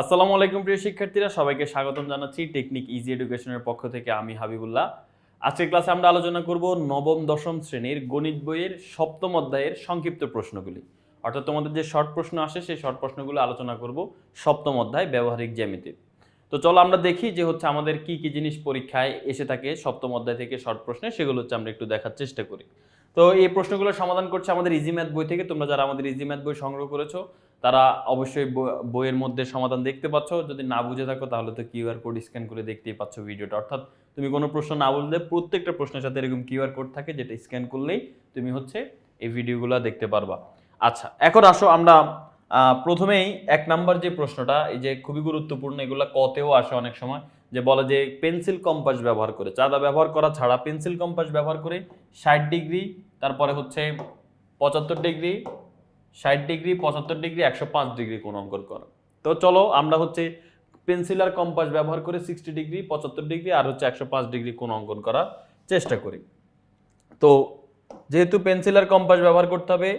আসসালামু আলাইকুম প্রিয় শিক্ষার্থীরা, সবাইকে স্বাগতম জানাচ্ছি টেকনিক ইজি এডুকেশনের পক্ষ থেকে আমি হাবিবুল্লাহ। আজকের ক্লাসে আমরা আলোচনা করব নবম, দশম শ্রেণির গণিত বইয়ের সপ্তম অধ্যায়ের সংক্ষিপ্ত প্রশ্নগুলি। অর্থাৎ তোমাদের যে শর্ট প্রশ্ন আসে, সেই শর্ট প্রশ্নগুলো আলোচনা করব সপ্তম অধ্যায় ব্যবহারিক জ্যামিতি তো চলো আমরা দেখি যে হচ্ছে আমাদের কি কি জিনিস পরীক্ষায় এসে থাকে সপ্তম অধ্যায় থেকে শর্ট প্রশ্নে, সেগুলো হচ্ছে আমরা একটু দেখার চেষ্টা করি। তো এই প্রশ্নগুলো সমাধান করছে আমাদের ইজি ম্যাথ বই থেকে। তোমরা যারা আমাদের ইজি ম্যাথ বই সংগ্রহ করেছ তারা অবশ্যই বই- বইয়ের মধ্যে সমাধান দেখতে পাচ্ছ। যদি না বুঝে থাকো, তাহলে তো কিউআর কোড স্ক্যান করে দেখতেই পাচ্ছ ভিডিওটা। অর্থাৎ তুমি কোনো প্রশ্ন না বললে প্রত্যেকটা প্রশ্নের সাথে এরকম কিউআর কোড থাকে যেটা স্ক্যান করলেই তুমি হচ্ছে এই ভিডিওগুলো দেখতে পারবা। আচ্ছা এখন আসো আমরা প্রথমেই এক নাম্বার যে প্রশ্নটা, এই যে খুবই গুরুত্বপূর্ণ, এগুলো কতেও আসে অনেক সময়, যে বলে যে পেন্সিল কম্পাস ব্যবহার করে, চাঁদা ব্যবহার করা ছাড়া পেন্সিল কম্পাস ব্যবহার করে ষাট ডিগ্রি, তারপরে হচ্ছে পঁচাত্তর ডিগ্রি ষাট ডিগ্রি, পঁচাত্তর ডিগ্রি, একশো পাঁচ ডিগ্রি কোণ অঙ্কন করা। তো চলো আমরা হচ্ছে পেন্সিল আর কম্পাস ব্যবহার করে সিক্সটি ডিগ্রি, পঁচাত্তর ডিগ্রি আর হচ্ছে একশো পাঁচ ডিগ্রি কোণ অঙ্কন করার চেষ্টা করি। তো যেহেতু পেন্সিল আর কম্পাস ব্যবহার করতে হবে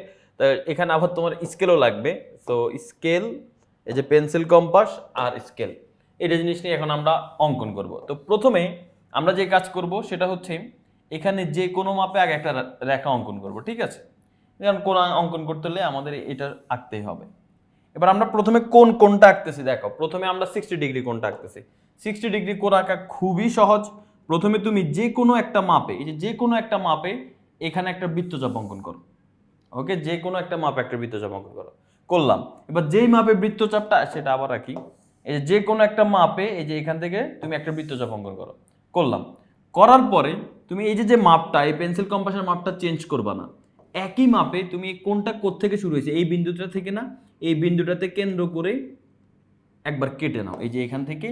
এখানে আবার তোমার স্কেলও লাগবে। তো স্কেল এই যে পেন্সিল কম্পাস আর স্কেল এটা জিনিস নিয়ে এখন আমরা অঙ্কন করব। তো প্রথমে আমরা যে কাজ করব সেটা হচ্ছে এখানে যে কোনো মাপে আগে একটা রেখা অঙ্কন করব, ঠিক আছে? যেমন কোন অঙ্কন করতে হলে আমাদের এটা আঁকতেই হবে। এবার আমরা প্রথমে কোন কোনটা আঁকতেছি দেখো, প্রথমে আমরা সিক্সটি ডিগ্রি কোনটা আঁকতেছি। সিক্সটি ডিগ্রি কোণ আঁকা খুবই সহজ। প্রথমে তুমি যে কোনো একটা মাপে, এই যে যে কোনো একটা মাপে এখানে একটা বৃত্তচাপ অঙ্কন করো। ওকে, যে কোনো একটা মাপে একটা বৃত্তচাপ অঙ্কন করো। করলাম। এবার যেই মাপে বৃত্তচাপটা, সেটা আবার রাখি এই যে যে কোনো একটা মাপে, এই যে এখান থেকে তুমি একটা বৃত্তচাপ অঙ্কন করো। করলাম। করার পরে তুমি এই যে যে মাপটা, এই পেন্সিল কম্পাসের মাপটা চেঞ্জ করবা না। একই মাপে তুমি কোনটা থেকে শুরু হয়েছে? এই বিন্দুটা থেকে না, এই বিন্দুটাতে কেন্দ্র করে একবার কেটে নাও। এই যে এখান থেকে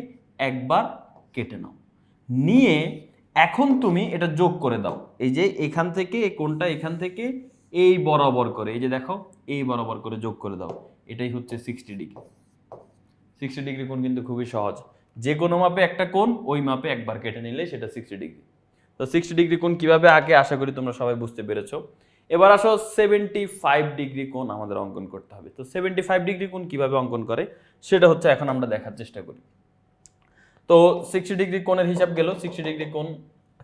একবার কেটে নাও। নিয়ে এখন তুমি এটা যোগ করে দাও। এই যে এখান থেকে কোনটা এখান থেকে এই বরাবর করে, এই যে দেখো, এই বরাবর করে যোগ করে দাও। এটাই হচ্ছে সিক্সটি ডিগ্রি সিক্সটি ডিগ্রি কোণ কিন্তু খুবই সহজ। যে কোনো মাপে একটা কোণ, ওই মাপে একবার কেটে নিলে সেটা সিক্সটি ডিগ্রি তো সিক্সটি ডিগ্রি কোণ কীভাবে আগে, আশা করি তোমরা সবাই বুঝতে পেরেছ। এবার আসো সেভেন্টি ফাইভ ডিগ্রি কোণ আমাদের অঙ্কন করতে হবে। তো সেভেন্টি ফাইভ ডিগ্রি কোণ কীভাবে অঙ্কন করে? সেটা হচ্ছে এখন আমরা দেখার চেষ্টা করি। তো সিক্সটি ডিগ্রি কোণের হিসাব গেল। সিক্সটি ডিগ্রি কোণ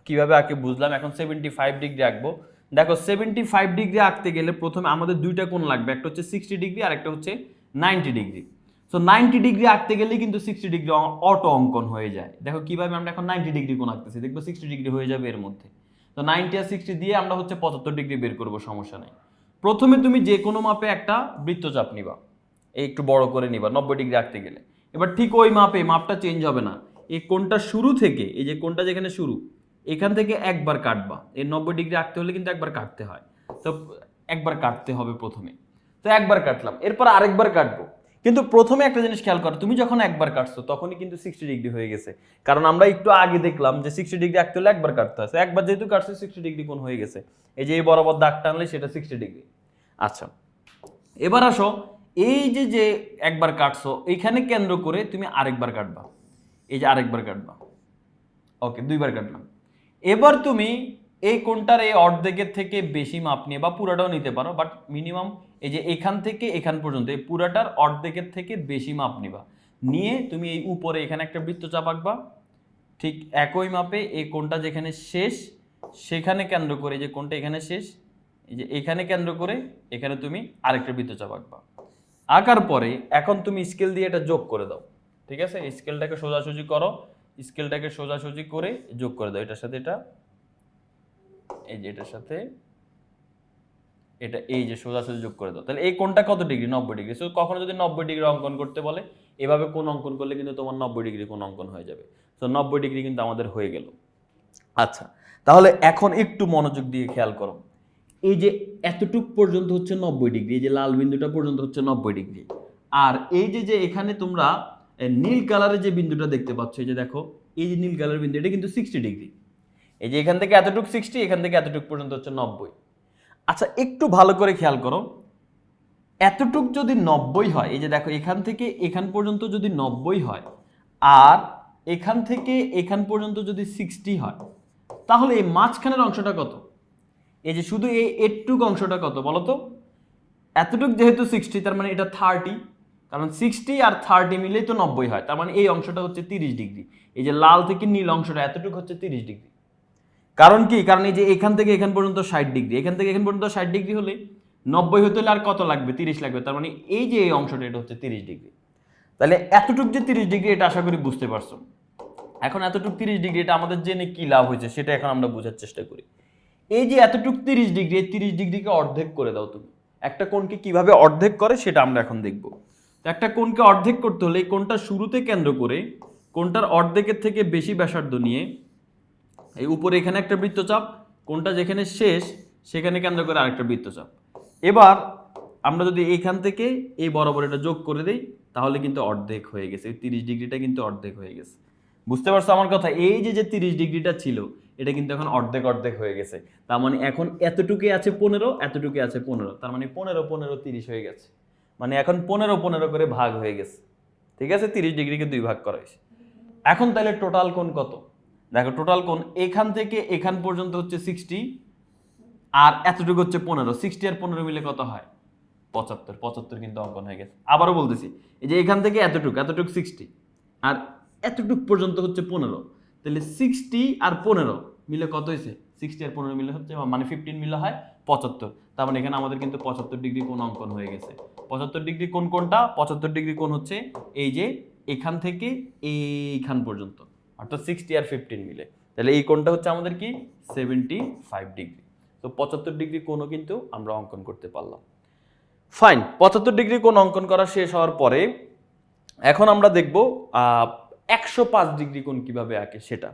কীভাবে আঁকে বুঝলাম। এখন সেভেন্টি ফাইভ ডিগ্রি আঁকবো। দেখো সেভেন্টি ফাইভ ডিগ্রি আঁকতে গেলে প্রথমে আমাদের দুইটা কোণ লাগবে। একটা হচ্ছে সিক্সটি ডিগ্রি আর একটা হচ্ছে ninety degree so ninety degree আঁকতে গেলেই কিন্তু সিক্সটি ডিগ্রি অটো অঙ্কন হয়ে যায়। দেখো কীভাবে আমরা এখন নাইনটি ডিগ্রি কোণ আঁকতেছি। দেখব সিক্সটি ডিগ্রি হয়ে যাবে এর মধ্যে। তো নাইনটি আর সিক্সটি দিয়ে আমরা হচ্ছে পঁচাত্তর ডিগ্রি বের করব, সমস্যা নেই। প্রথমে তুমি যে কোনো মাপে একটা বৃত্তচাপ নিবা এই একটু বড় করে নিবা, নব্বই ডিগ্রি আঁকতে গেলে। এবার ঠিক ওই মাপে, মাপটা চেঞ্জ হবে না। এই কোনটা শুরু থেকে, এই যে কোনটা যেখানে শুরু, এখান থেকে একবার কাটবা। এই নব্বই ডিগ্রি আঁকতে হলে কিন্তু একবার কাটতে হয়। তো একবার কাটতে হবে প্রথমে। তো একবার কাটলাম। এরপর আরেকবার কাটবো। কিন্তু প্রথমে একটা জিনিস খেয়াল করো, তুমি যখন একবার কাটছো, তখনই কিন্তু সিক্সটি ডিগ্রি হয়ে গেছে। কারণ আমরা একটু আগে দেখলাম যে সিক্সটি ডিগ্রি আঁকতে হলে একবার কাটতে হয়। একবার যেহেতু কাটছে সিক্সটি ডিগ্রি কোন হয়ে গেছে। এই যে এই বরাবর দাগ টানলে সেটা সিক্সটি ডিগ্রি আচ্ছা এবার আসো, এই যে যে একবার কাটছো, এইখানে কেন্দ্র করে তুমি আরেকবার কাটবা। এই যে আরেকবার কাটবা। ওকে দুইবার কাটলাম। এবার তুমি এই কোনটার এই অর্ধেকের থেকে বেশি মাপ নিয়ে বা পুরাটাও নিতে পারো বাট মিনিমাম এই যে এখান থেকে এখান পর্যন্ত, এই পুরাটার অর্ধেকের থেকে বেশি মাপ নিবা। নিয়ে তুমি এই উপরে এখানে একটা বৃত্তচাপ আঁকবা। ঠিক একই মাপে এই কোনটা যেখানে শেষ, সেখানে কেন্দ্র করে যে কোনটা এখানে শেষ, এই যে এখানে কেন্দ্র করে এখানে তুমি আরেকটা বৃত্তচাপ আঁকবা। আঁকার পরে এখন তুমি স্কেল দিয়ে এটা যোগ করে দাও। ঠিক আছে? স্কেলটাকে সোজাসুজি করো। স্কেলটাকে সোজাসুজি করে যোগ করে দাও। এটার সাথে এটা, এই যে এটার সাথে এটা এই যে সোজাসুজি যোগ করে দাও। তাহলে এই কোনটা কত ডিগ্রি? নব্বই ডিগ্রি। সো কখনো যদি নব্বই ডিগ্রি অঙ্কন করতে বলে, এভাবে কোন অঙ্কন করলে কিন্তু তোমার নব্বই ডিগ্রি কোন অঙ্কন হয়ে যাবে। তো নব্বই ডিগ্রি কিন্তু আমাদের হয়ে গেল। আচ্ছা তাহলে এখন একটু মনোযোগ দিয়ে খেয়াল করো। এই যে এতটুক পর্যন্ত হচ্ছে নব্বই ডিগ্রি, এই যে লাল বিন্দুটা পর্যন্ত হচ্ছে নব্বই ডিগ্রি। আর এই যে যে এখানে তোমরা নীল কালারের যে বিন্দুটা দেখতে পাচ্ছ, এই যে দেখো, এই যে নীল কালারের বিন্দু, এটা কিন্তু সিক্সটি ডিগ্রি। এই যে এখান থেকে এতটুক সিক্সটি এখান থেকে এতটুক পর্যন্ত হচ্ছে নব্বই। আচ্ছা একটু ভালো করে খেয়াল করো। এতটুক যদি নব্বই হয়, এই যে দেখো, এখান থেকে এখান পর্যন্ত যদি নব্বই হয়, আর এখান থেকে এখান পর্যন্ত যদি সিক্সটি হয়, তাহলে এই মাঝখানের অংশটা কত? এই যে শুধু এই এটুক অংশটা কত বলো তো? এতটুক যেহেতু সিক্সটি তার মানে এটা থার্টি কারণ সিক্সটি আর থার্টি মিলেই তো নব্বই হয়, তার মানে এই অংশটা হচ্ছে তিরিশ ডিগ্রি। এই যে লাল থেকে নীল অংশটা এতটুক হচ্ছে তিরিশ ডিগ্রি। কারণ কি? কারণ এই যে এখান থেকে এখান পর্যন্ত ষাট ডিগ্রি। এখান থেকে এখান পর্যন্ত ষাট ডিগ্রি হলে নব্বই হতে হলে আর কত লাগবে? তিরিশ লাগবে। তার মানে এই যে এই অংশটা, এটা হচ্ছে তিরিশ ডিগ্রি। তাহলে এতটুক যে তিরিশ ডিগ্রি, এটা আশা করি বুঝতে পারছ। এখন এতটুক তিরিশ ডিগ্রি, এটা আমাদের জেনে কি লাভ হয়েছে, সেটা এখন আমরা বোঝার চেষ্টা করি। এই যে এতটুক তিরিশ ডিগ্রি, এই তিরিশ ডিগ্রিকে অর্ধেক করে দাও তুমি। একটা কোণকে কীভাবে অর্ধেক করে, সেটা আমরা এখন দেখব। তো একটা কোণকে অর্ধেক করতে হলে এই কোণটা শুরুতে কেন্দ্র করে, কোণটার অর্ধেকের থেকে বেশি ব্যাসার্ধ নিয়ে এই উপরে এখানে একটা বৃত্তচাপ, কোনটা যেখানে শেষ, সেখানে কেন্দ্র করে আরেকটা বৃত্তচাপ। এবার আমরা যদি এখান থেকে এই বরাবর এটা যোগ করে দেই, তাহলে কিন্তু অর্ধেক হয়ে গেছে। এই তিরিশ ডিগ্রিটা কিন্তু অর্ধেক হয়ে গেছে। বুঝতে পারছ আমার কথা? এই যে যে তিরিশ ডিগ্রিটা ছিল, এটা কিন্তু এখন অর্ধেক অর্ধেক হয়ে গেছে। তার মানে এখন এতটুকুই আছে পনেরো, এতটুকুই আছে পনেরো। তার মানে পনেরো পনেরো, তিরিশ হয়ে গেছে। মানে এখন পনেরো পনেরো করে ভাগ হয়ে গেছে। ঠিক আছে? তিরিশ ডিগ্রিকে দুই ভাগ করা হয়েছে। এখন তাহলে টোটাল কোন কত? দেখো টোটাল কোন এখান থেকে এখান পর্যন্ত হচ্ছে সিক্সটি আর এতটুকু হচ্ছে পনেরো। সিক্সটি আর পনেরো মিলে কত হয়? পঁচাত্তর। পঁচাত্তর কিন্তু অঙ্কন হয়ে গেছে। আবারও বলতেছি, এই যে এখান থেকে এতটুকু এতটুকু সিক্সটি আর এতটুক পর্যন্ত হচ্ছে পনেরো। তাহলে সিক্সটি আর পনেরো মিলে কত হয়েছে? সিক্সটি আর পনেরো মিলে হচ্ছে মানে ফিফটিন মিলে হয় পঁচাত্তর। তার মানে এখানে আমাদের কিন্তু পঁচাত্তর ডিগ্রি কোন অঙ্কন হয়ে গেছে। পঁচাত্তর ডিগ্রি কোন কোনটা? পঁচাত্তর ডিগ্রি কোন হচ্ছে এই যে এখান থেকে এইখান পর্যন্ত। অর্থাৎ সিক্সটি আর ফিফটিন মিলে। তাহলে এই কোণটা হচ্ছে আমাদের কি? সেভেন্টি ফাইভ ডিগ্রি তো পঁচাত্তর ডিগ্রি কোণও কিন্তু আমরা অঙ্কন করতে পারলাম। ফাইন পঁচাত্তর ডিগ্রি কোণ অঙ্কন করা শেষ হওয়ার পরে এখন আমরা দেখব একশো পাঁচ ডিগ্রি কোণ কীভাবে আঁকে সেটা।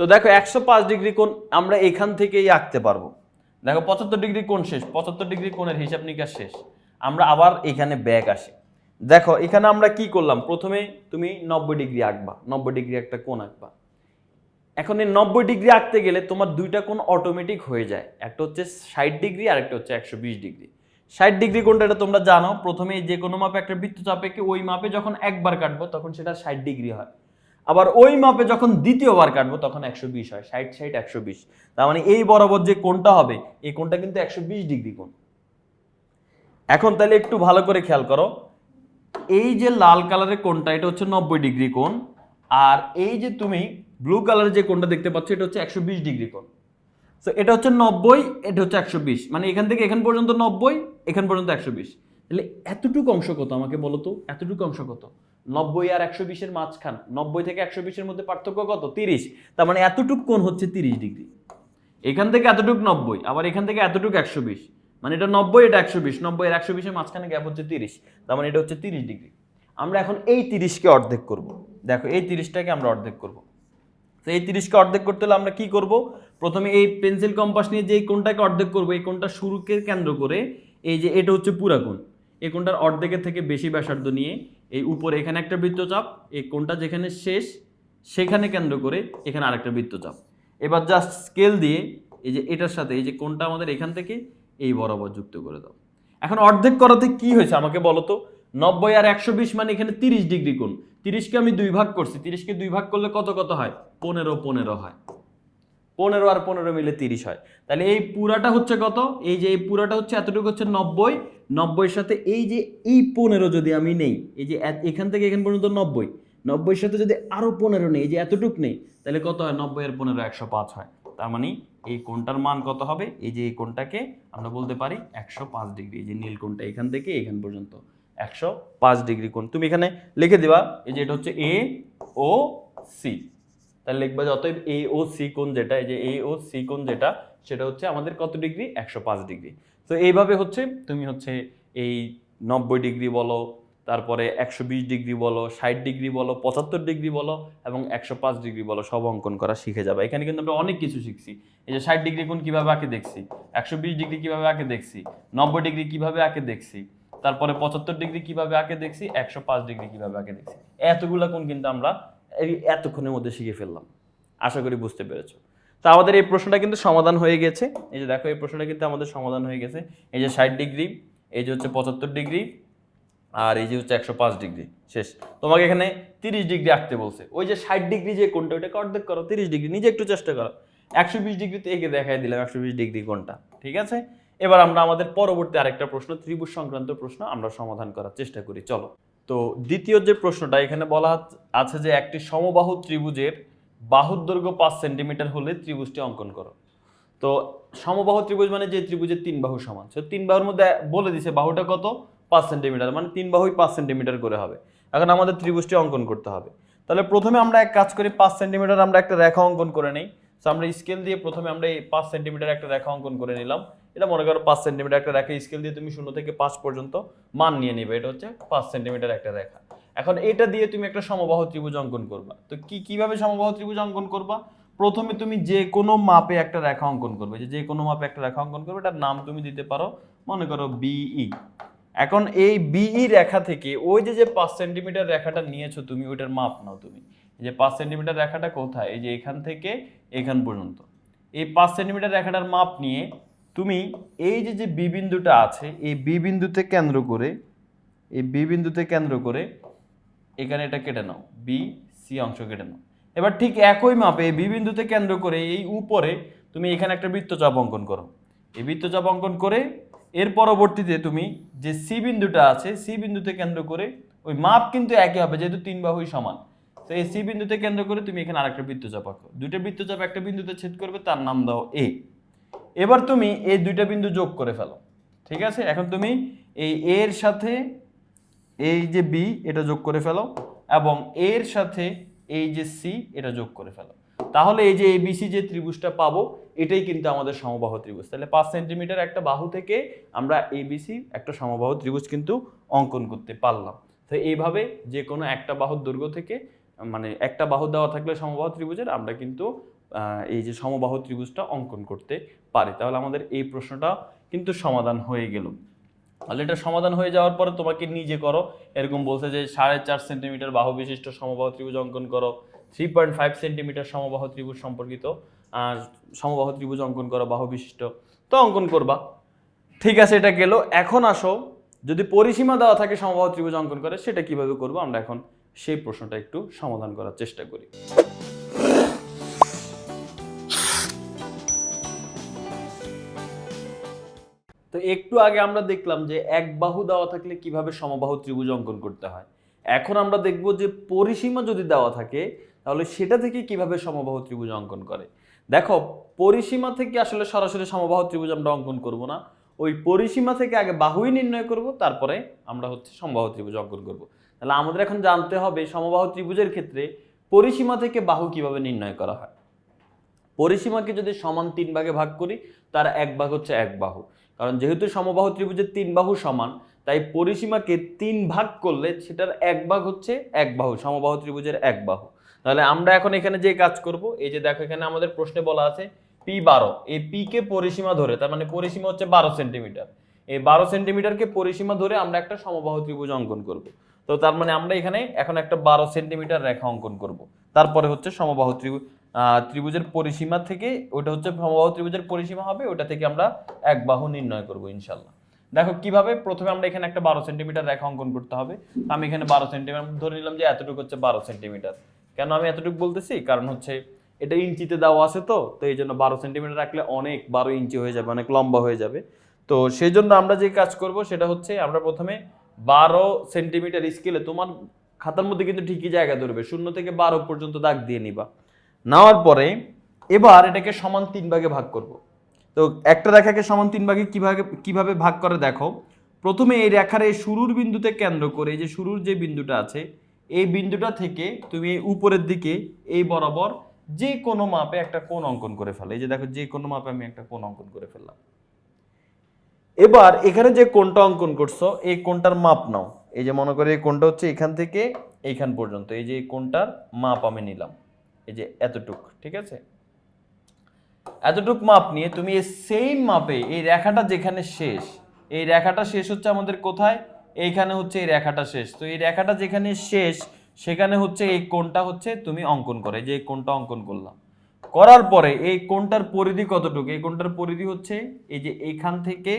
তো দেখো, একশো পাঁচ ডিগ্রি কোণ আমরা এখান থেকেই আঁকতে পারব। দেখো, পঁচাত্তর ডিগ্রি কোণ শেষ। পঁচাত্তর ডিগ্রি কোণের হিসাব নিকাশ শেষ। আমরা আবার এখানে ব্যাক আসি। দেখো, এখানে আমরা কি করলাম? প্রথমে তুমি নব্বই ডিগ্রি আঁকবা। নব্বই ডিগ্রি একটা কোণ আঁকবা। এখন এই নব্বই ডিগ্রি আঁকতে গেলে তোমার দুইটা কোণ অটোমেটিক হয়ে যায়। একটা হচ্ছে ষাট ডিগ্রি, আর একটা হচ্ছে একশো বিশ ডিগ্রি। ষাট ডিগ্রি কোনটা এটা তোমরা জানো, প্রথমে যে কোনো মাপে একটা বৃত্তচাপ এঁকে ওই মাপে যখন একবার কাটবো, তখন সেটা ষাট ডিগ্রি হয়। আবার ওই মাপে যখন দ্বিতীয়বার কাটবো, তখন একশো বিশ হয়। ষাট ষাট, একশো বিশ। তার মানে এই বরাবর যে কোনটা হবে, এই কোনটা কিন্তু একশো বিশ ডিগ্রি কোণ। এখন তাহলে একটু ভালো করে খেয়াল করো। এই যে লাল কালারের কোণটা, এটা হচ্ছে নব্বই ডিগ্রি কোণ। আর এই যে তুমি ব্লু কালারের যে কোণটা দেখতে পাচ্ছ, এটা হচ্ছে একশো বিশ ডিগ্রি কোণ। তো এটা হচ্ছে নব্বই, এটা হচ্ছে একশো বিশ। মানে এখান থেকে এখান পর্যন্ত নব্বই, এখান পর্যন্ত একশো বিশ। তাহলে এতটুকু অংশ কত আমাকে বলো তো? এতটুকু অংশ কত? নব্বই আর একশো বিশের মাঝখান, নব্বই থেকে একশো বিশের মধ্যে পার্থক্য কত? তিরিশ। তার মানে এতটুক কোণ হচ্ছে তিরিশ ডিগ্রি। এখান থেকে এতটুক নব্বই, আবার এখান থেকে এতটুক একশো বিশ। মানে এটা নব্বই, এটা একশো বিশ, নব্বই আর একশো বিশের মাঝখানে গ্যাপ হচ্ছে তিরিশ, তার মানে এটা হচ্ছে তিরিশ ডিগ্রি আমরা এখন এই তিরিশকে অর্ধেক করব। দেখো, এই তিরিশটাকে আমরা অর্ধেক করব। তো এই তিরিশকে অর্ধেক করতে হলে আমরা কি করব? প্রথমে এই পেন্সিল কম্পাস নিয়ে যে এই কোনটাকে অর্ধেক করব, এই কোনটা শুরুকে কেন্দ্র করে এই যে এটা হচ্ছে পুরা কোণ। এই কোনটার অর্ধেকের থেকে বেশি ব্যাসার্ধ নিয়ে এই উপরে এখানে একটা বৃত্তচাপ, এই কোনটা যেখানে শেষ, সেখানে কেন্দ্র করে এখানে আরেকটা বৃত্তচাপ। এবার জাস্ট স্কেল দিয়ে এই যে এটার সাথে, এই যে কোনটা আমাদের এখান থেকে এই বরাবর যুক্ত করে দাও। এখন অর্ধেক করাতে কি হয়েছে আমাকে বলো তো? নব্বই আর একশো বিশ মানে এখানে তিরিশ ডিগ্রি কোণ। তিরিশকে আমি দুই ভাগ করছি, তিরিশকে দুই ভাগ করলে কত কত হয়? পনেরো পনেরো হয়। পনেরো আর পনেরো মিলে তিরিশ হয়। তাহলে এই পুরাটা হচ্ছে কত? এই যে এই পুরাটা হচ্ছে এতটুকু হচ্ছে নব্বই। নব্বইয়ের সাথে এই যে এই পনেরো যদি আমি নেই, এই যে এখান থেকে এখান পর্যন্ত নব্বই। নব্বইয়ের সাথে যদি আরও পনেরো নেই, এই যে এতটুক নেই, তাহলে কত হয়? নব্বই আর পনেরো একশো পাঁচ হয়। তার মানে এই কোণটার মান কত হবে? এই যে এই কোণটাকে আমরা বলতে পারি একশো পাঁচ ডিগ্রি। এই যে নীল কোণটা এখান থেকে এখান পর্যন্ত। একশো পাঁচ ডিগ্রি কোণ। তুমি এখানে লিখে দিবা, এই যে এটা হচ্ছে এ ও সি। তাহলে লিখবা অতএব এ ও সি কোণ যেটা, এই যে এ ও সি কোণ যেটা, সেটা হচ্ছে আমাদের কত ডিগ্রি? একশো পাঁচ ডিগ্রি। তো এইভাবে হচ্ছে তুমি হচ্ছে এই নব্বই ডিগ্রি বলো তারপরে একশো বিশ ডিগ্রি বলো, ষাট ডিগ্রি বলো, পঁচাত্তর ডিগ্রি বলো এবং একশো পাঁচ ডিগ্রি বলো, সব অঙ্কন করা শিখে যাবে। এখানে কিন্তু আমরা অনেক কিছু শিখছি। এই যে ষাট ডিগ্রি কোন কীভাবে আঁকে দেখছি? একশো বিশ ডিগ্রি কীভাবে আঁকে দেখছি? নব্বই ডিগ্রি কীভাবে আঁকে দেখছি? তারপরে পঁচাত্তর ডিগ্রি কীভাবে আঁকে দেখছি? একশো পাঁচ ডিগ্রি কীভাবে আঁকে দেখছি? এতগুলো কোন কিন্তু আমরা এই এতক্ষণের মধ্যে শিখে ফেললাম। আশা করি বুঝতে পেরেছ। তো আমাদের এই প্রশ্নটা কিন্তু সমাধান হয়ে গেছে। এই যে দেখো, এই প্রশ্নটা কিন্তু আমাদের সমাধান হয়ে গেছে। এই যে ষাট ডিগ্রি, এই যে হচ্ছে পঁচাত্তর ডিগ্রি আর এই যে হচ্ছে একশো পাঁচ ডিগ্রি, শেষ। তোমাকে এখানে তিরিশ ডিগ্রি আঁকতে বলছে। ওই যে ষাট ডিগ্রি যে কোনটা ওটাকে অর্ধেক করো, তিরিশ ডিগ্রি, নিজে একটু চেষ্টা করো। একশো বিশ ডিগ্রিতে এঁকে দেখাই দিলাম একশো বিশ ডিগ্রি কোনটা ঠিক আছে? এবার আমরা আমাদের পরবর্তী আরেকটা প্রশ্ন, ত্রিভুজ সংক্রান্ত প্রশ্ন, আমরা সমাধান করার চেষ্টা করি। চলো। তো দ্বিতীয় যে প্রশ্নটা, এখানে বলা আছে যে একটি সমবাহু ত্রিভুজের বাহুর দৈর্ঘ্য পাঁচ সেন্টিমিটার হলে ত্রিভুজটি অঙ্কন করো। তো সমবাহু ত্রিভুজ মানে যে ত্রিভুজের তিন বাহু সমান। সে তিন বাহুর মধ্যে বলে দিছে বাহুটা কত? পাঁচ সেন্টিমিটার মানে তিন বাহুই পাঁচ সেন্টিমিটার করে হবে। এখন আমাদের ত্রিভুজটি অঙ্কন করতে হবে। তাহলে প্রথমে আমরা এক কাজ করি, পাঁচ সেন্টিমিটার আমরা একটা রেখা অঙ্কন করে নেই। তো আমরা স্কেল দিয়ে প্রথমে আমরা এই পাঁচ সেন্টিমিটার একটা রেখা অঙ্কন করে নিলাম। এটা মনে করো পাঁচ সেন্টিমিটার একটা রেখা স্কেল দিয়ে তুমি শূন্য থেকে পাঁচ পর্যন্ত মান নিয়ে নিবে। এটা হচ্ছে পাঁচ সেন্টিমিটার একটা রেখা। এখন এটা দিয়ে তুমি একটা সমবাহু ত্রিভুজ অঙ্কন করবা। তো কি, কীভাবে সমবাহু ত্রিভুজ অঙ্কন করবা? প্রথমে তুমি যে কোনো মাপে একটা রেখা অঙ্কন করবে। যে কোনো মাপে একটা রেখা অঙ্কন করবে, এটার নাম তুমি দিতে পারো, মনে করো বিই এখন এই বিই রেখা থেকে ওই যে যে পাঁচ সেন্টিমিটার রেখাটা নিয়েছো তুমি, ওইটার মাপ নাও তুমি। যে পাঁচ সেন্টিমিটার রেখাটা কোথায়? এই যে এখান থেকে এখান পর্যন্ত। এই পাঁচ সেন্টিমিটার রেখাটার মাপ নিয়ে তুমি এই যে যে বি বিন্দুটা আছে, এই বি বিন্দুতে কেন্দ্র করে, এই বি বিন্দুতে কেন্দ্র করে এখানে এটা কেটে নাও। বি সি অংশ কেটে নাও। এবার ঠিক একই মাপে এই বি বিন্দুতে কেন্দ্র করে এই উপরে তুমি এখানে একটা বৃত্তচাপ অঙ্কন করো। এই বৃত্তচাপ অঙ্কন করে এর পরবর্তীতে তুমি যে সি বিন্দুটা আছে সি বিন্দুতে কেন্দ্র করে ওই মাপ কিন্তু একই হবে, যেহেতু তিন বাহুই সমান। তো এই সি বিন্দুতে কেন্দ্র করে তুমি এখানে আরেকটা বৃত্তচাপ আঁকো। দুইটা বৃত্তচাপ একটা বিন্দুতে ছেদ করবে, তার নাম দাও এ এবার তুমি এই দুইটা বিন্দু যোগ করে ফেলো, ঠিক আছে? এখন তুমি এই এর সাথে এই যে বি এটা যোগ করে ফেলো, এবং এর সাথে এই যে সি এটা যোগ করে ফেলো। তাহলে এই যে এবিসি যে ত্রিভুজটা পাবো এটাই কিন্তু আমাদের সমবাহ ত্রিভুজ। তাহলে পাঁচ সেন্টিমিটার একটা বাহু থেকে আমরা এবিসি একটা সমবাহ ত্রিভুজ কিন্তু অঙ্কন করতে পারলাম। তো এইভাবে যে কোনো একটা বাহুর দৈর্ঘ্য থেকে মানে একটা বাহু দেওয়া থাকলে সমবাহু ত্রিভুজের, আমরা কিন্তু এই যে সমবাহু ত্রিভুজটা অঙ্কন করতে পারি। তাহলে আমাদের এই প্রশ্নটা কিন্তু সমাধান হয়ে গেল। তাহলে এটা সমাধান হয়ে যাওয়ার পরে তোমাকে নিজে করো। এরকম বলছে যে সাড়ে চার সেন্টিমিটার বাহু বিশিষ্ট সমবাহু ত্রিভুজ অঙ্কন করো। থ্রি পয়েন্ট ফাইভ সেন্টিমিটার সমবাহু ত্রিভুজ সম্পর্কিত। সমবাহু ত্রিভুজ অঙ্কন করো, বাহু বিশিষ্ট। তো অঙ্কন করবা। ঠিক আছে, এটা গেল। এখন আসো, যদি পরিসীমা দেওয়া থাকে সমবাহ ত্রিভুজ অঙ্কন করে, সেটা কীভাবে করব? আমরা এখন সেই প্রশ্নটা একটু সমাধান করার চেষ্টা করি। তো একটু আগে আমরা দেখলাম যে এক বাহু দেওয়া থাকলে কীভাবে সমবাহু ত্রিভুজ অঙ্কন করতে হয়। এখন আমরা দেখব যে পরিসীমা যদি দেওয়া থাকে, তাহলে সেটা থেকে কীভাবে সমবাহু ত্রিভুজ অঙ্কন করে? দেখো, পরিসীমা থেকে আসলে সরাসরি সমবাহু ত্রিভুজ আমরা অঙ্কন করব না। ওই পরিসীমা থেকে আগে বাহুই নির্ণয় করব, তারপরে আমরা হচ্ছে সমবাহু ত্রিভুজ অঙ্কন করব। তাহলে আমাদের এখন জানতে হবে সমবাহু ত্রিভুজের ক্ষেত্রে পরিসীমা থেকে বাহু কীভাবে নির্ণয় করা হয়। পরিসীমাকে যদি সমান তিন ভাগে ভাগ করি, তার এক ভাগ হচ্ছে এক বাহু। কারণ যেহেতু সমবাহু ত্রিভুজের তিন বাহু সমান, তাই পরিসীমাকে তিন ভাগ করলে সেটার এক ভাগ হচ্ছে এক বাহু, সমবাহু ত্রিভুজের এক বাহু। তাহলে আমরা এখন এখানে যে কাজ করব, এই যে দেখো এখানে আমাদের প্রশ্নে বলা আছে পি বারো। এই পি কে পরিসীমা ধরে, তার মানে পরিসীমা হচ্ছে বারো সেন্টিমিটার। এই বারো সেন্টিমিটারকে পরিসীমা ধরে আমরা একটা সমবাহু ত্রিভুজ অঙ্কন করব। তো তার মানে আমরা এখানে এখন একটা বারো সেন্টিমিটার রেখা অঙ্কন করব। তারপরে হচ্ছে সমবাহু ত্রিভুজ ত্রিভুজের পরিসীমা থেকে, ওটা হচ্ছে সমবাহু ত্রিভুজের পরিসীমা হবে, ওটা থেকে আমরা এক বাহু নির্ণয় করব ইনশাল্লাহ দেখো কীভাবে প্রথমে আমরা এখানে একটা বারো সেন্টিমিটার রেখা অঙ্কন করতে হবে। আমি এখানে বারো সেন্টিমিটার ধরে নিলাম যে এতটুকু হচ্ছে বারো সেন্টিমিটার। কেন আমি এতটুকু বলতেছি? কারণ হচ্ছে এটা ইঞ্চিতে দেওয়া আছে তো তো এই জন্য বারো সেন্টিমিটার রাখলে অনেক বারো ইঞ্চি হয়ে যাবে, অনেক লম্বা হয়ে যাবে। তো সেই জন্য আমরা যে কাজ করব সেটা হচ্ছে আমরা প্রথমে বারো সেন্টিমিটার স্কেলে তোমার খাতার মধ্যে কিন্তু ঠিকই জায়গা ধরবে, শূন্য থেকে বারো পর্যন্ত দাগ দিয়ে নিবা। নেওয়ার পরে এবার এটাকে সমান তিন ভাগে ভাগ করব। তো একটা রেখাকে সমান তিন ভাগে কীভাবে কীভাবে ভাগ করে দেখো? প্রথমে এই রেখার এই শুরুর বিন্দুতে কেন্দ্র করে, এই যে শুরুর যে বিন্দুটা আছে এই বিন্দুটা থেকে তুমি উপরের দিকে এই বরাবর যে কোনো মাপে একটা কোণ অঙ্কন করে ফেলো। এই যে দেখো, যে কোনো মাপে আমি একটা কোণ অঙ্কন করে ফেললাম। এবার এখানে যে কোণটা অঙ্কন করছ, এই কোণটার মাপ নাও। এই যে মনে করে এই কোণটা হচ্ছে এখান থেকে এইখান পর্যন্ত। এই যে এই কোণটার মাপ আমি নিলাম। এই যে এতটুক, ঠিক আছে? এতটুক মাপ নিয়ে তুমি এই সেম মাপে এই রেখাটা যেখানে শেষ, এই রেখাটা শেষ হচ্ছে আমাদের কোথায়? এইখানে হচ্ছে এই রেখাটা শেষ। তো এই রেখাটা যেখানে শেষ, সেখানে হচ্ছে এই কোণটা হচ্ছে তুমি অঙ্কন করে। যে এই অঙ্কন করলাম। করার পরে এই কোণটার পরিধি কতটুকু? এই কোণটার পরিধি হচ্ছে এই যে এইখান থেকে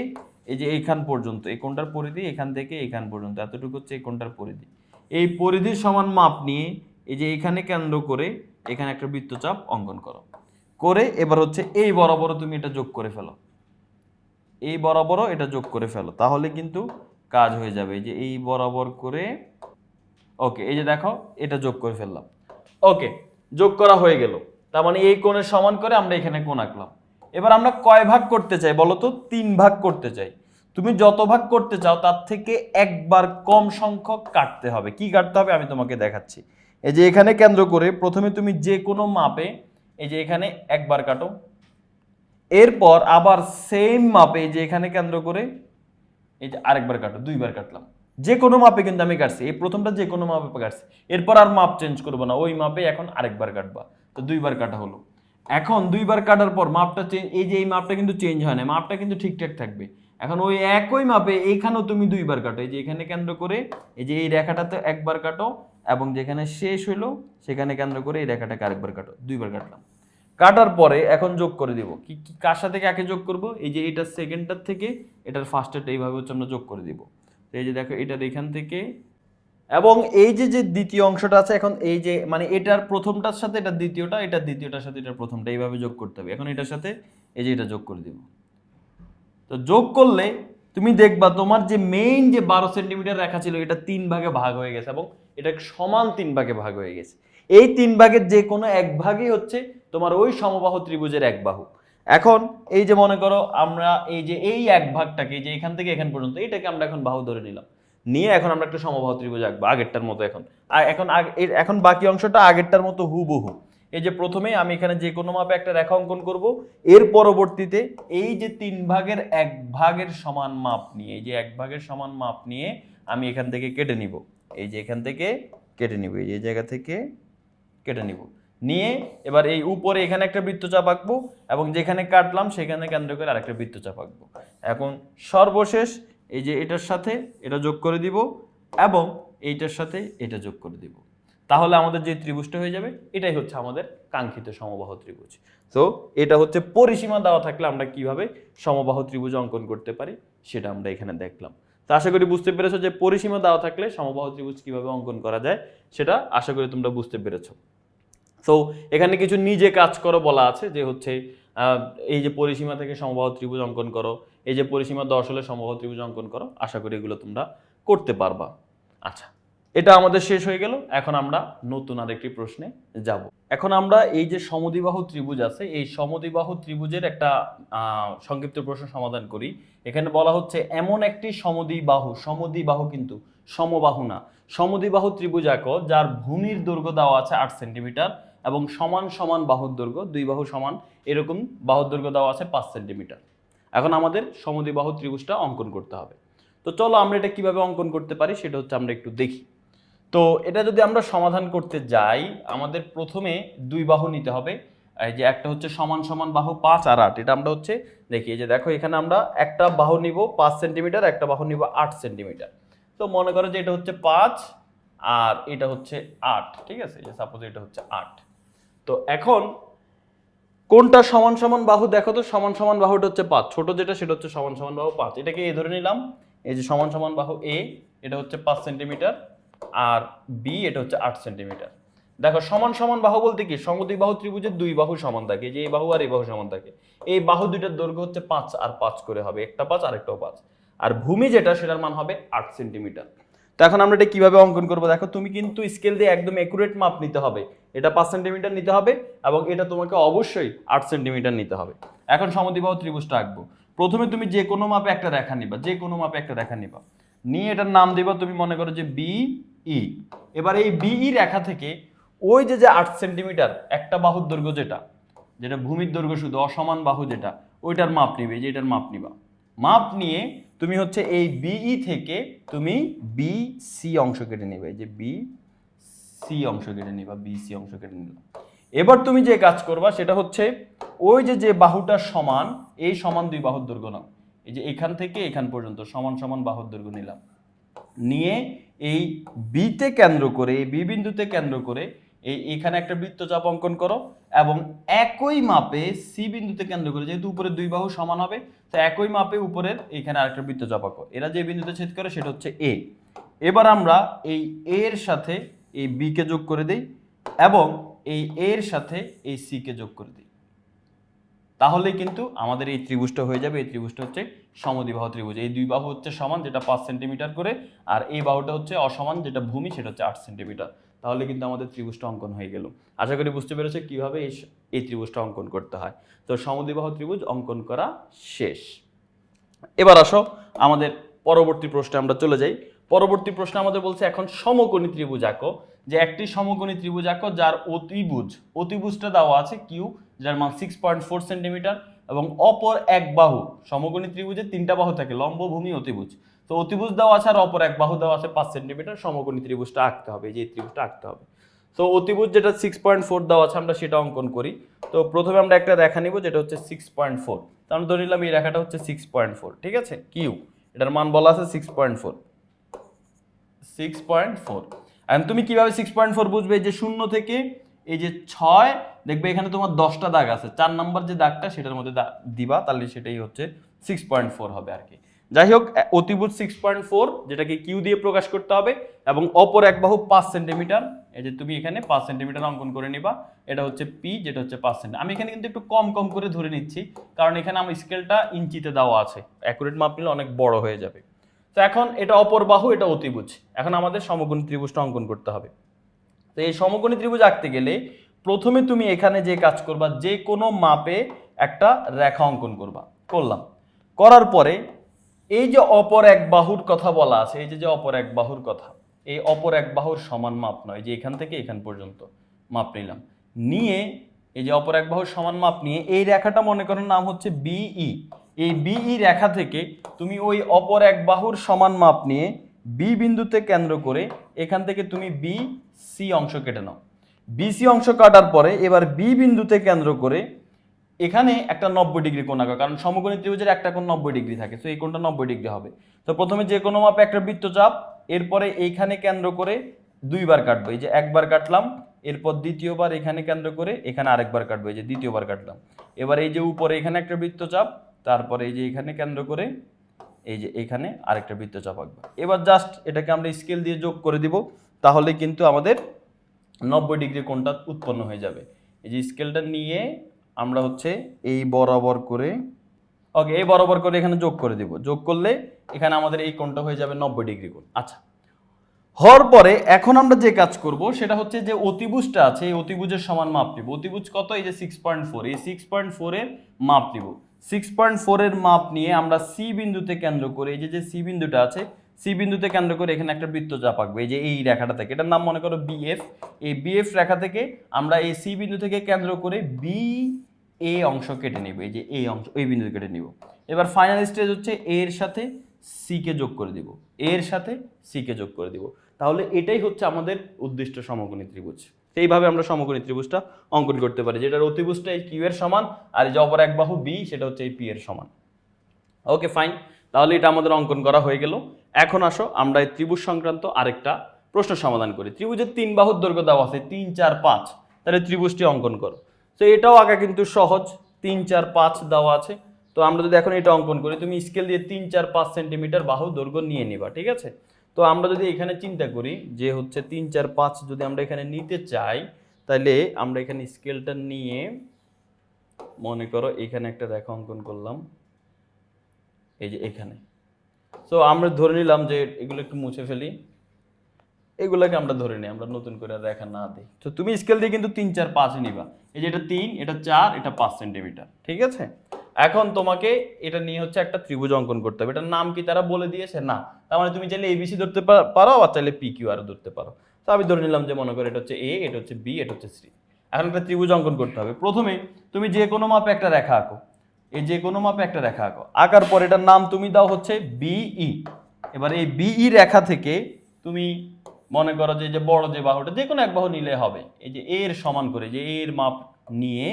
এই যে এইখান পর্যন্ত। এই কোণটার পরিধি এখান থেকে এইখান পর্যন্ত। এতটুকু হচ্ছে এই কোণটার পরিধি। এই পরিধির সমান মাপ নিয়ে এই যে এখানে কেন্দ্র করে এখানে একটা বৃত্তচাপ অঙ্কন করো। করে এবার হচ্ছে এই বরাবর তুমি এটা যোগ করে ফেলো। এই বরাবরও এটা যোগ করে ফেলো। তাহলে কিন্তু কাজ হয়ে যাবে। এই যে এই বরাবর করে, ওকে, এই যে দেখো, এটা যোগ করে ফেললাম। ওকে, যোগ করা হয়ে গেল। তার মানে এই কোণের সমান করে আমরা এখানে কোণ আঁকলাম। এবার আমরা কয় ভাগ করতে চাই বলো তো? তিন ভাগ করতে চাই। তুমি যত ভাগ করতে চাও, তার থেকে একবার কম সংখ্যক কাটতে হবে। কি কাটতে হবে? আমি তোমাকে দেখাচ্ছি। এই যে এখানে কেন্দ্র করে প্রথমে তুমি যে কোনো মাপে, এই যে এখানে একবার কাটো। এরপর আবার সেম মাপে যে এখানে কেন্দ্র করে যে আরেকবার কাটো দুইবার কাটলাম। যে কোনো মাপে কিন্তু আমি কাটছি, এই প্রথমটা যে কোনো মাপে কাটছি। এরপর আর মাপ চেঞ্জ করব না, ওই মাপে এখন আরেকবার কাটবা। তো দুইবার কাটা হলো। এখন দুইবার কাটার পর মাপটা চেঞ্জ এই যে এই মাপটা কিন্তু চেঞ্জ হয় না মাপটা কিন্তু ঠিকঠাক থাকবে। এখন ওই একই মাপে এইখানেও তুমি দুইবার কাটো, এই যে এখানে কেন্দ্র করে, এই যে এই রেখাটাতে একবার কাটো, এবং যেখানে শেষ হইল, সেখানে কেন্দ্র করে এই রেখাটাকে আরেকবার কাটো। দুইবার কাটলাম। কাটার পরে এখন যোগ করে দিব। কি কার সাথে কাকে যোগ করব? এই যে এটার সেকেন্ডটার থেকে, এটার ফার্স্টেরটা এইভাবে হচ্ছে আমরা যোগ করে দিব। এই যে দেখো, এটার এখান থেকে, এবং এই যে যে দ্বিতীয় অংশটা আছে, এখন এই যে মানে এটার প্রথমটার সাথে এটার দ্বিতীয়টা এটার দ্বিতীয়টার সাথে, এটার প্রথমটা, এইভাবে যোগ করতে হবে। এখন এটার সাথে, এই যে এটা যোগ করে দিব। তো যোগ করলে, তুমি দেখবা তোমার যে মেইন যে বারো সেন্টিমিটার রেখা ছিল, এটা তিন ভাগে ভাগ হয়ে গেছে, এবং এটা সমান তিন ভাগে ভাগ হয়ে গেছে। এই তিন ভাগের যে কোনো এক ভাগই হচ্ছে তোমার ওই সমবাহ ত্রিভুজের এক বাহু। এখন এই যে মনে করো আমরা এই যে এই এক ভাগটাকে যে এখান থেকে এখান পর্যন্ত এইটাকে আমরা এখন বাহু ধরে নিলাম। নিয়ে এখন আমরা একটা সমবাহ ত্রিভুজ আঁকবো, আগেরটার মতো এখন। আর এখন এখন বাকি অংশটা আগেরটার মতো হুবহু। এই যে প্রথমেই আমি এখানে যে কোনো মাপে একটা রেখা অঙ্কন করব, এর পরবর্তীতে এই যে তিন ভাগের এক ভাগের সমান মাপ নিয়ে, এই যে এক ভাগের সমান মাপ নিয়ে আমি এখান থেকে কেটে নিব। এই যে এখান থেকে কেটে নিব, এই যে জায়গা থেকে কেটে নিব। নিয়ে এবার এই উপরে এখানে একটা বৃত্তচাপ আঁকবো এবং যেখানে কাটলাম সেখানে কেন্দ্র করে আরেকটা বৃত্তচাপ আঁকবো। এখন সর্বশেষ এই যে এটার সাথে এটা যোগ করে দিব এবং এইটার সাথে এটা যোগ করে দিব। তাহলে আমাদের যে ত্রিভুজটা হয়ে যাবে, এটাই হচ্ছে আমাদের কাঙ্ক্ষিত সমবাহ ত্রিভুজ। তো এটা হচ্ছে পরিসীমা দেওয়া থাকলে আমরা কীভাবে সমবাহ ত্রিভুজ অঙ্কন করতে পারি সেটা আমরা এখানে দেখলাম। তো আশা করি বুঝতে পেরেছ যে পরিসীমা দেওয়া থাকলে সমবাহ ত্রিভুজ কীভাবে অঙ্কন করা যায় সেটা আশা করি তোমরা বুঝতে পেরেছ। তো এখানে কিছু নিজে কাজ করো বলা আছে, যে হচ্ছে এই যে পরিসীমা থেকে সমবাহ ত্রিভুজ অঙ্কন করো, এই যে পরিসীমা দশ হলে সমবাহ ত্রিভুজ অঙ্কন করো, আশা করি এগুলো তোমরা করতে পারবা। আচ্ছা এটা আমাদের শেষ হয়ে গেল, এখন আমরা নতুন আরেকটি প্রশ্নে যাব। এখন আমরা এই যে সমদ্বিবাহু ত্রিভুজ আছে, এই সমদ্বিবাহু ত্রিভুজের একটা সংক্ষিপ্ত প্রশ্ন সমাধান করি। এখানে বলা হচ্ছে, এমন একটি সমদ্বিবাহু সমদ্বিবাহু কিন্তু সমবাহু না। সমদিবাহু ত্রিভুজ আঁকো যার ভূমির দৈর্ঘ্য দেওয়া আছে আট সেন্টিমিটার এবং সমান সমান বাহুর দৈর্ঘ্য, দুই বাহু সমান, এরকম বাহুর দৈর্ঘ্য দেওয়া আছে পাঁচ সেন্টিমিটার। এখন আমাদের সমদ্বিবাহু ত্রিভুজটা অঙ্কন করতে হবে। তো চলো আমরা এটা কীভাবে অঙ্কন করতে পারি সেটা হচ্ছে আমরা একটু দেখি। তো এটা যদি আমরা সমাধান করতে যাই, আমাদের প্রথমে দুই বাহু নিতে হবে। এই যে একটা হচ্ছে সমান সমান বাহু পাঁচ আর আট, এটা আমরা হচ্ছে দেখি। যে দেখো, এখানে আমরা একটা বাহু নিব পাঁচ সেন্টিমিটার, একটা বাহু নিব আট সেন্টিমিটার। তো মনে করো যে এটা হচ্ছে পাঁচ আর এটা হচ্ছে আট, ঠিক আছে? সাপোজ এটা হচ্ছে আট। তো এখন কোনটা সমান সমান বাহু? দেখো তো, সমান সমান বাহুটা হচ্ছে পাঁচ। ছোট যেটা, সেটা হচ্ছে সমান সমান বাহু পাঁচ। এটাকে এ ধরে নিলাম। এই যে সমান সমান বাহু এ এটা হচ্ছে পাঁচ সেন্টিমিটার। আর বি এটা হচ্ছে আট সেন্টিমিটার। দেখো, সমান সমান বাহু বলতে কি? সমদ্বি বাহু ত্রিভুজের দুই বাহু সমান থাকে। যে এই বাহু আর এই বাহু সমান থাকে। এই বাহু দুইটার দৈর্ঘ্য হচ্ছে পাঁচ আর পাঁচ করে হবে। একটা পাঁচ আর একটাও পাঁচ। আর ভূমি যেটা, সেটার মান হবে আট সেন্টিমিটার। তো এখন আমরা এটা কীভাবে অঙ্কন করব? দেখো, তুমি কিন্তু স্কেল দিয়ে একদম একুরেট মাপ নিতে হবে। এটা পাঁচ সেন্টিমিটার নিতে হবে এবং এটা তোমাকে অবশ্যই আট সেন্টিমিটার নিতে হবে। এখন সমদ্বিবাহু ত্রিভুজটা আঁকবো। প্রথমে তুমি যে কোনো মাপে একটা রেখা নিবা, যে কোনো মাপে একটা রেখা নিবা। নিয়ে এটার নাম দিবা, তুমি মনে করো যে বি ই এবার এই বিই রেখা থেকে ওই যে যে আট সেন্টিমিটার একটা বাহুর দৈর্ঘ্য যেটা যেটা ভূমির দৈর্ঘ্য শুধু, অসমান বাহু যেটা, ওইটার মাপ নিবে যে এটার মাপ নিবা। মাপ নিয়ে তুমি হচ্ছে এই বিই থেকে তুমি বি সি অংশ কেটে নেবে যে বি সি অংশ কেটে নিবা বি সি অংশ কেটে নিলাম এবার তুমি যে কাজ করবা সেটা হচ্ছে ওই যে যে বাহুটা সমান, এই সমান দুই বাহুর দৈর্ঘ্য নাও। এই যে এখান থেকে এখান পর্যন্ত সমান সমান বাহুর দৈর্ঘ্য নিলাম। নিয়ে এই বিতে কেন্দ্র করে, এই বি বিন্দুতে কেন্দ্র করে এই এখানে একটা বৃত্তচাপ অঙ্কন করো এবং একই মাপে সি বিন্দুতে কেন্দ্র করে, যেহেতু উপরে দুই বাহু সমান হবে, তো একই মাপে উপরের এখানে আরেকটা বৃত্তচাপ আঁকো। এরা যে বিন্দুতে ছেদ করে সেটা হচ্ছে এ এবার আমরা এই এর সাথে এই বি কে যোগ করে দেই এবং এই এর সাথে এই সি কে যোগ করে দিই। তাহলে কিন্তু আমাদের এই ত্রিভুজটা হয়ে যাবে, এই ত্রিভুজটা হচ্ছে সমদ্বিবাহু ত্রিভুজ। এই দুই বাহু হচ্ছে সমান, যেটা পাঁচ সেন্টিমিটার করে, আর এই বাহুটা হচ্ছে অসমান, যেটা ভূমি, সেটা হচ্ছে আট সেন্টিমিটার। তাহলে কিন্তু আমাদের ত্রিভুজটা অঙ্কন হয়ে গেল। আশা করি বুঝতে পেরেছে কীভাবে এই এই ত্রিভুজটা অঙ্কন করতে হয়। তো সমদ্বিবাহু ত্রিভুজ অঙ্কন করা শেষ। এবার আসো আমাদের পরবর্তী প্রশ্নে আমরা চলে যাই। পরবর্তী প্রশ্নে আমাদের বলছে এখন সমকোণী ত্রিভুজ আঁকো। যে একটি সমকোণী ত্রিভুজ আঁকো, যার অতিভুজ, অতিভুজটা দেওয়া আছে কিউ যার মান সিক্স পয়েন্ট ফোর সেন্টিমিটার এবং অপর এক বাহু, সমকোণী ত্রিভুজে তিনটা বাহু থাকে লম্ব ভূমি অতিভুজ। তো অতিভুজ দেওয়া আছে আর অপর এক বাহু দেওয়া আছে পাঁচ সেন্টিমিটার, সমকোণী ত্রিভুজটা আঁকতে হবে যে ত্রিভুজটা আঁকতে হবে। তো অতিভুজ যেটা সিক্স পয়েন্ট ফোর দেওয়া আছে, আমরা সেটা অঙ্কন করি। তো প্রথমে আমরা একটা রেখা নিব, যেটা হচ্ছে সিক্স পয়েন্ট ফোর তো আমরা ধরে নিলাম এই রেখাটা হচ্ছে সিক্স পয়েন্ট ফোর ঠিক আছে? কিউ এটার মান বলা আছে six point four six point four এখন তুমি কীভাবে সিক্স পয়েন্ট ফোর বুঝবে? যে শূন্য থেকে এই যে ছয়, দেখবে এখানে তোমার দশটা দাগ আছে। চার নাম্বার যে দাগটা, সেটার মধ্যে দিবা, তাহলে সেটাই হচ্ছে সিক্স পয়েন্ট ফোর হবে আর কি। যাই হোক অতিভুজ সিক্স পয়েন্ট ফোর যেটাকে কিউ দিয়ে প্রকাশ করতে হবে, এবং অপর এক বাহু পাঁচ সেন্টিমিটার। এই যে তুমি এখানে পাঁচ সেন্টিমিটার অঙ্কন করে নিবা, এটা হচ্ছে পি যেটা হচ্ছে পাঁচ সেন্টিমিটার আমি এখানে কিন্তু একটু কম কম করে ধরে নিচ্ছি, কারণ এখানে আমার স্কেলটা ইঞ্চিতে দেওয়া আছে। অ্যাকুরেট মাপ নিলে অনেক বড় হয়ে যাবে। তো এখন এটা অপর বাহু, এটা অতিভুজ। এখন আমাদের সমকোণী ত্রিভুজটা অঙ্কন করতে হবে। তো এই সমকোণী ত্রিভুজ আঁকতে গেলে প্রথমে তুমি এখানে যে কাজ করবা, যে কোনো মাপে একটা রেখা অঙ্কন করবা। করলাম। করার পরে এই যে অপর এক বাহুর কথা বলা আছে, এই যে যে অপর এক বাহুর কথা, এই অপর এক বাহুর সমান মাপ নয় যে এখান থেকে এখান পর্যন্ত মাপ নিলাম। নিয়ে এই যে অপর এক বাহুর সমান মাপ নিয়ে এই রেখাটা মনে করেন নাম হচ্ছে বিই। এই বিই রেখা থেকে তুমি ওই অপর এক বাহুর সমান মাপ নিয়ে বি বিন্দুতে কেন্দ্র করে এখান থেকে তুমি বি সি অংশ কেটে নাও। বিসি অংশ কাটার পরে এবার বি বিন্দুতে কেন্দ্র করে এখানে একটা নব্বই ডিগ্রি কোণ আঁকা, কারণ সমকোণী ত্রিভুজের একটা কোণ নব্বই ডিগ্রি থাকে তো এই কোণটা নব্বই ডিগ্রি হবে। তো প্রথমে যে কোনো মাপে একটা বৃত্তচাপ, এরপরে এইখানে কেন্দ্র করে দুইবার কাটবো, এই যে একবার কাটলাম, এরপর দ্বিতীয়বার এখানে কেন্দ্র করে এখানে আরেকবার কাটবো, এই যে দ্বিতীয়বার কাটলাম। এবার এই যে উপরে এখানে একটা বৃত্তচাপ, তারপরে এই যে এখানে কেন্দ্র করে এই যে এখানে আরেকটা বৃত্তচাপ আঁকবো। এবার জাস্ট এটাকে আমরা স্কেল দিয়ে যোগ করে দিব, তাহলে কিন্তু আমাদের নব্বই ডিগ্রি কোণটা উৎপন্ন হয়ে যাবে। এই যে স্কেলটা নিয়ে আমরা হচ্ছে এই বরাবর করে ওকে এই বরাবর করে এখানে যোগ করে দিব। যোগ করলে এখানে আমাদের এই কোণটা হয়ে যাবে নব্বই ডিগ্রি কোণ। আচ্ছা। হওয়ার পরে এখন আমরা যে কাজ করব সেটা হচ্ছে যে অতিভুজটা আছে, এই অতিভুজের সমান মাপ নিব। অতিভুজ কত? এই যে সিক্স পয়েন্ট ফোর এই সিক্স পয়েন্ট ফোরের মাপ নিব। সিক্স পয়েন্ট ফোরের মাপ নিয়ে আমরা সি বিন্দুতে কেন্দ্র করে, এই যে যে সি বিন্দুটা আছে সি বিন্দুতে কেন্দ্র করে এখানে একটা বৃত্তচাপ আঁকবো এই যে এই রেখাটা থেকে, এটার নাম মনে করো বিএফ এই বিএফ রেখা থেকে আমরা এই সি বিন্দু থেকে কেন্দ্র করে বি এ অংশ কেটে নিব, এই যে এই অংশ, ওই বিন্দু কেটে নিব। এবার ফাইনাল স্টেজ হচ্ছে এ এর সাথে সি কে যোগ করে দিব। এ এর সাথে সি কে যোগ করে দিব। তাহলে এটাই হচ্ছে আমাদের উদ্দিষ্ট সমকোণী ত্রিভুজ। এইভাবে আমরা সমকোণী ত্রিভুজটা অঙ্কন করতে পারি। যেটার অতিভুজটা এই কিউ এর সমান, আর এই যে অপর এক বাহু বি সেটা হচ্ছে এই পি এর সমান। ওকে ফাইন তাহলে এটা আমাদের অঙ্কন করা হয়ে গেল। এখন আসো, আমরা এই ত্রিভুজ সংক্রান্ত আরেকটা প্রশ্ন সমাধান করি। ত্রিভুজের তিন বাহুর দৈর্ঘ্য দেওয়া আছে তিন, চার, পাঁচ। তাহলে ত্রিভুজটি অঙ্কন করো। তো এটাও আঁকা কিন্তু সহজ, তিন, চার, পাঁচ দেওয়া আছে। তো আমরা যদি এখন এটা অঙ্কন করি, তুমি স্কেল দিয়ে তিন, চার, পাঁচ সেন্টিমিটার বাহু দৈর্ঘ্য নিয়ে নিবা, ঠিক আছে? তো আমরা যদি এখানে চিন্তা করি যে হচ্ছে তিন, চার, পাঁচ যদি আমরা এখানে নিতে চাই, তাহলে আমরা এখানে স্কেলটা নিয়ে, মনে করো এখানে একটা রেখা অঙ্কন করলাম। এই যে এখানে। সো আমরা ধরে নিলাম যে এগুলো একটু মুছে ফেলি। এগুলোকে আমরা ধরে নিই, আমরা নতুন করে রেখা না দিই। তো তুমি স্কেল দিয়ে কিন্তু তিন, চার পাঁচ নিবা। এই যে এটা তিন, এটা চার, এটা পাঁচ সেন্টিমিটার ঠিক আছে? এখন তোমাকে এটা নিয়ে হচ্ছে একটা ত্রিভুজ অঙ্কন করতে হবে। এটার নাম কি তারা বলে দিয়েছে? না। তার মানে তুমি চাইলে এবিসি ধরতে পারো আর চাইলে পি কিউ আর ধরতে পারো। তো আমি ধরে নিলাম যে মনে করো এটা হচ্ছে এ এটা হচ্ছে বি এটা হচ্ছে সি এখন একটা ত্রিভুজ অঙ্কন করতে হবে। প্রথমে তুমি যে কোনো মাপে একটা রেখা আঁকো। এই যে কোনো মাপে একটা রেখা আঁকো। আঁকার পর এটার নাম তুমি দাও হচ্ছে বিই এবার এই বিই রেখা থেকে তুমি মনে করো যে যে বড় যে বাহুটা, যে কোনো এক বাহু নিলে হবে। এই যে এর সমান করে, যে এর মাপ নিয়ে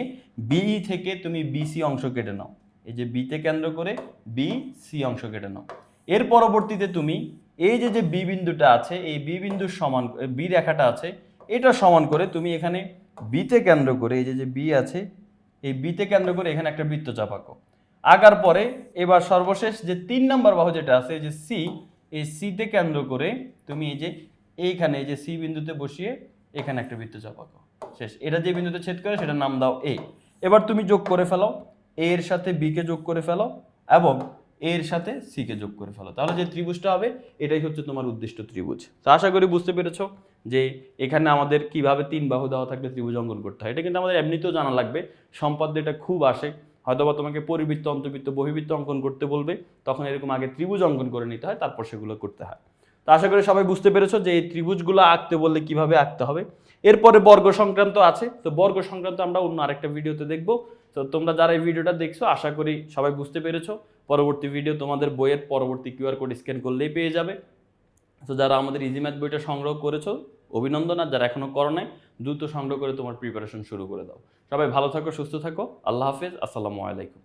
বিই থেকে তুমি বিসি অংশ কেটে নাও। এই যে বিতে কেন্দ্র করে বি সি অংশ কেটে নাও। এর পরবর্তীতে তুমি এই যে যে বি বিন্দুটা আছে, এই বি বিন্দুর সমান বি রেখাটা আছে, এটা সমান করে তুমি এখানে বিতে কেন্দ্র করে, এই যে যে বি আছে, এই বিতে কেন্দ্র করে এখানে একটা বৃত্ত চাপাকো। আঁকার পরে এবার সর্বশেষ যে তিন নম্বর বাহু যেটা আছে, এই যে সি এই সিতে কেন্দ্র করে তুমি এই যে এইখানে এই যে সি বিন্দুতে বসিয়ে এখানে একটা বৃত্তচাপ আঁকো শেষ। এটা যে বিন্দুতে ছেদ করে, সেটার নাম দাও এ এবার তুমি যোগ করে ফেলো এ এর সাথে বি কে যোগ করে ফেলো এবং এর সাথে সি কে যোগ করে ফেলো তাহলে যে ত্রিভুজটা হবে, এটাই হচ্ছে তোমার উদ্দিষ্ট ত্রিভুজ। তো আশা করি বুঝতে পেরেছ যে এখানে আমাদের কীভাবে তিন বাহু দেওয়া থাকলে ত্রিভুজ অঙ্কন করতে হয়। এটা কিন্তু আমাদের এমনিতেও জানা লাগবে। সম্পাদ্য এটা খুব আসে। হয়তোবা তোমাকে পরিবৃত্ত অন্তর্বৃত্ত বহিবৃত্ত অঙ্কন করতে বলবে। তখন এরকম আগে ত্রিভুজ অঙ্কন করে নিতে হয়, তারপর সেগুলো করতে হয়। তো আশা করি সবাই বুঝতে পেরেছ যে এই ত্রিভুজগুলো আঁকতে বললে কীভাবে আঁকতে হবে। এরপরে বর্গ সংক্রান্ত আছে, তো বর্গ সংক্রান্ত আমরা অন্য আরেকটা ভিডিওতে দেখব। তো তোমরা যারা এই ভিডিওটা দেখছ, আশা করি সবাই বুঝতে পেরেছ। পরবর্তী ভিডিও তোমাদের বইয়ের পরবর্তী কিউআর কোড স্ক্যান করলেই পেয়ে যাবে। তো যারা আমাদের ইজি ম্যাথ বইটা সংগ্রহ করেছ, অভিনন্দন। আর যারা এখনও করো নাই, দ্রুত সংগ্রহ করে তোমার প্রিপারেশন শুরু করে দাও। সবাই ভালো থাকো, সুস্থ থাকো। আল্লাহ হাফেজ। আসসালামু আলাইকুম।